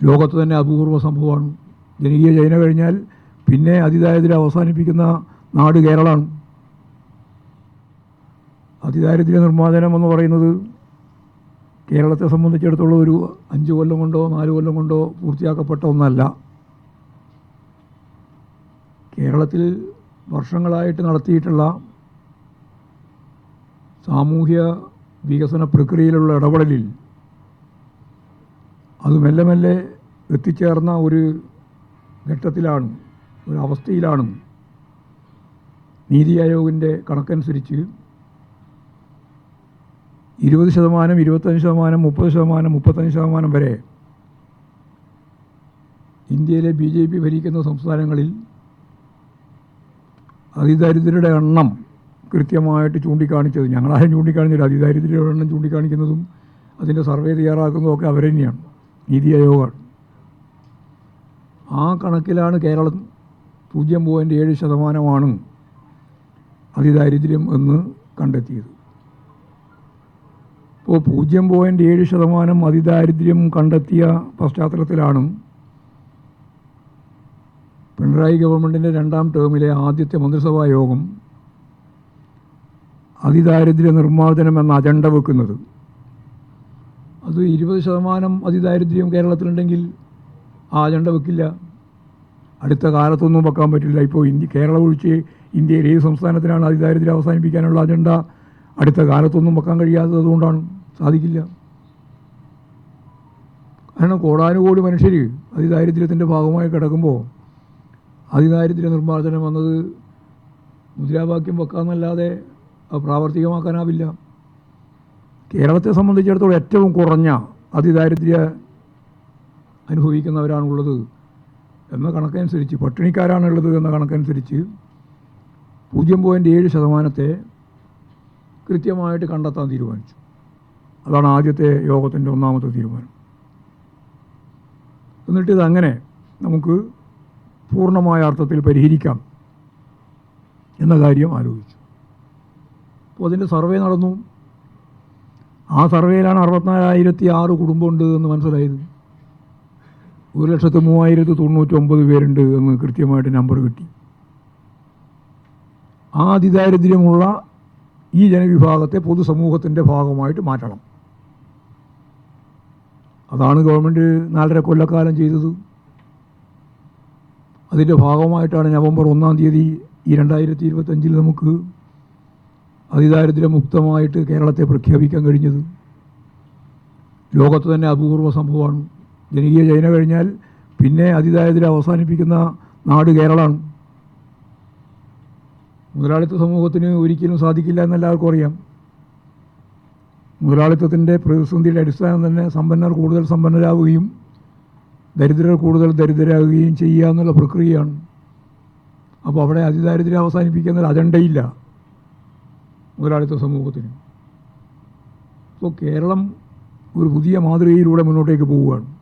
ലോകത്ത് തന്നെ അപൂർവ സംഭവമാണ്. ജനകീയ ചൈന കഴിഞ്ഞാൽ പിന്നെ അതിദാരിദ്ര്യം അവസാനിപ്പിക്കുന്ന നാട് കേരളമാണ്. അതിദാരിദ്ര്യ നിർമ്മാർജനം എന്ന് പറയുന്നത് കേരളത്തെ സംബന്ധിച്ചിടത്തോളം ഒരു അഞ്ച് കൊല്ലം കൊണ്ടോ നാല് കൊല്ലം കൊണ്ടോ പൂർത്തിയാക്കപ്പെട്ട ഒന്നല്ല. കേരളത്തിൽ വർഷങ്ങളായിട്ട് നടത്തിയിട്ടുള്ള സാമൂഹ്യ വികസന പ്രക്രിയയിലുള്ള ഇടപെടലിൽ അത് മെല്ലെ മെല്ലെ എത്തിച്ചേർന്ന ഒരു ഘട്ടത്തിലാണ് ഒരു അവസ്ഥയിലാണ് നീതി ആയോഗിന്റെ കണക്കനുസരിച്ച് ഇരുപത് ശതമാനം ഇരുപത്തഞ്ച് ശതമാനം മുപ്പത് ശതമാനം മുപ്പത്തഞ്ച് ശതമാനം വരെ ഇന്ത്യയിലെ ബി ജെ പി ഭരിക്കുന്ന സംസ്ഥാനങ്ങളിൽ അതിദരിദ്രരുടെ എണ്ണം കൃത്യമായിട്ട് ചൂണ്ടിക്കാണിച്ചത് ഞങ്ങളാരും ചൂണ്ടിക്കാണിച്ചില്ല അതിദാരിദ്ര്യരുടെ എണ്ണം ചൂണ്ടിക്കാണിക്കുന്നതും അതിന്റെ സർവേ തയ്യാറാക്കുന്നതും ഒക്കെ അവർ തന്നെയാണ് നീതി ആയോഗമാണ് ആ കണക്കിലാണ് കേരളം പൂജ്യം പോയിന്റ് ഏഴ് ശതമാനമാണ് അതിദാരിദ്ര്യം എന്ന് കണ്ടെത്തിയത്. ഇപ്പോൾ പൂജ്യം പോയിന്റ് ഏഴ് ശതമാനം അതിദാരിദ്ര്യം കണ്ടെത്തിയ പശ്ചാത്തലത്തിലാണ് പിണറായി ഗവൺമെന്റിന്റെ രണ്ടാം ടേമിലെ ആദ്യത്തെ മന്ത്രിസഭാ യോഗം അതിദാരിദ്ര്യ നിർമ്മാർജനം എന്ന അജണ്ട വെക്കുന്നത്. അത് ഇരുപത് ശതമാനം അതിദാരിദ്ര്യം കേരളത്തിലുണ്ടെങ്കിൽ ആ അജണ്ട വെക്കില്ല. അടുത്ത കാലത്തൊന്നും വെക്കാൻ പറ്റില്ല. ഇപ്പോൾ ഇന്ത്യ കേരളം ഒഴിച്ച് ഇന്ത്യയിൽ ഏത് സംസ്ഥാനത്തിനാണ് അതിദാരിദ്ര്യം അവസാനിപ്പിക്കാനുള്ള അജണ്ട? അടുത്ത കാലത്തൊന്നും വെക്കാൻ കഴിയാത്തത് അതുകൊണ്ടാണ്. സാധിക്കില്ല. കാരണം കോടാനുകോടി മനുഷ്യർ അതിദാരിദ്ര്യത്തിന്റെ ഭാഗമായി കിടക്കുമ്പോൾ അതിദാരിദ്ര്യ നിർമ്മാർജനം വന്നത് മുദ്രാവാക്യം വെക്കാമെന്നല്ലാതെ പ്രാവർത്തികമാക്കാനാവില്ല. കേരളത്തെ സംബന്ധിച്ചിടത്തോളം ഏറ്റവും കുറഞ്ഞ അതിദാരിദ്ര്യ അനുഭവിക്കുന്നവരാണുള്ളത് എന്ന കണക്കനുസരിച്ച് പട്ടിണിക്കാരാണുള്ളത് എന്ന കണക്കനുസരിച്ച് പൂജ്യം പോയിന്റ് ഏഴ് ശതമാനത്തെ കൃത്യമായിട്ട് കണ്ടെത്താൻ തീരുമാനിച്ചു. അതാണ് ആദ്യത്തെ യോഗത്തിന്റെ ഒന്നാമത്തെ തീരുമാനം. എന്നിട്ട് ഇതങ്ങനെ നമുക്ക് പൂർണമായ അർത്ഥത്തിൽ പരിഹരിക്കാം എന്ന കാര്യം ആലോചിച്ചു. അപ്പോൾ അതിന്റെ സർവേ നടന്നു. ആ സർവേയിലാണ് അറുപത്തിനാലായിരത്തി ആറ് കുടുംബമുണ്ട് എന്ന് മനസ്സിലായത്. ഒരു ലക്ഷത്തി മൂവായിരത്തി തൊണ്ണൂറ്റൊമ്പത് പേരുണ്ട് എന്ന് കൃത്യമായിട്ട് നമ്പർ കിട്ടി. ആ അതിദാരിദ്ര്യമുള്ള ഈ ജനവിഭാഗത്തെ പൊതുസമൂഹത്തിന്റെ ഭാഗമായിട്ട് മാറ്റണം. അതാണ് ഗവൺമെന്റ് നാലര കൊല്ലക്കാലം ചെയ്തത്. അതിന്റെ ഭാഗമായിട്ടാണ് നവംബർ ഒന്നാം തീയതി ഈ രണ്ടായിരത്തി ഇരുപത്തഞ്ചിൽ നമുക്ക് അതിദാരിദ്ര്യമുക്തമായിട്ട് കേരളത്തെ പ്രഖ്യാപിക്കാൻ കഴിഞ്ഞത് ലോകത്ത് തന്നെ അപൂർവ സംഭവമാണ്. ജനകീയ ചൈന കഴിഞ്ഞാൽ പിന്നെ അതിദാരിദ്ര്യം അവസാനിപ്പിക്കുന്ന നാട് കേരളമാണ്. മുതലാളിത്ത സമൂഹത്തിന് ഒരിക്കലും സാധിക്കില്ല എന്നെല്ലാവർക്കും അറിയാം. മുതലാളിത്തത്തിന്റെ പ്രതിസന്ധിയുടെ അടിസ്ഥാനം തന്നെ സമ്പന്നർ കൂടുതൽ സമ്പന്നരാകുകയും ദരിദ്രർ കൂടുതൽ ദരിദ്രരാകുകയും ചെയ്യുക എന്നുള്ള പ്രക്രിയയാണ്. അപ്പോൾ അവിടെ അതിദാരിദ്ര്യം അവസാനിപ്പിക്കുന്ന അജണ്ടയില്ല. മുതലാളിത്ത സമൂഹത്തിന്. ഇപ്പോൾ കേരളം ഒരു പുതിയ മാതൃകയിലൂടെ മുന്നോട്ടേക്ക് പോവുകയാണ്.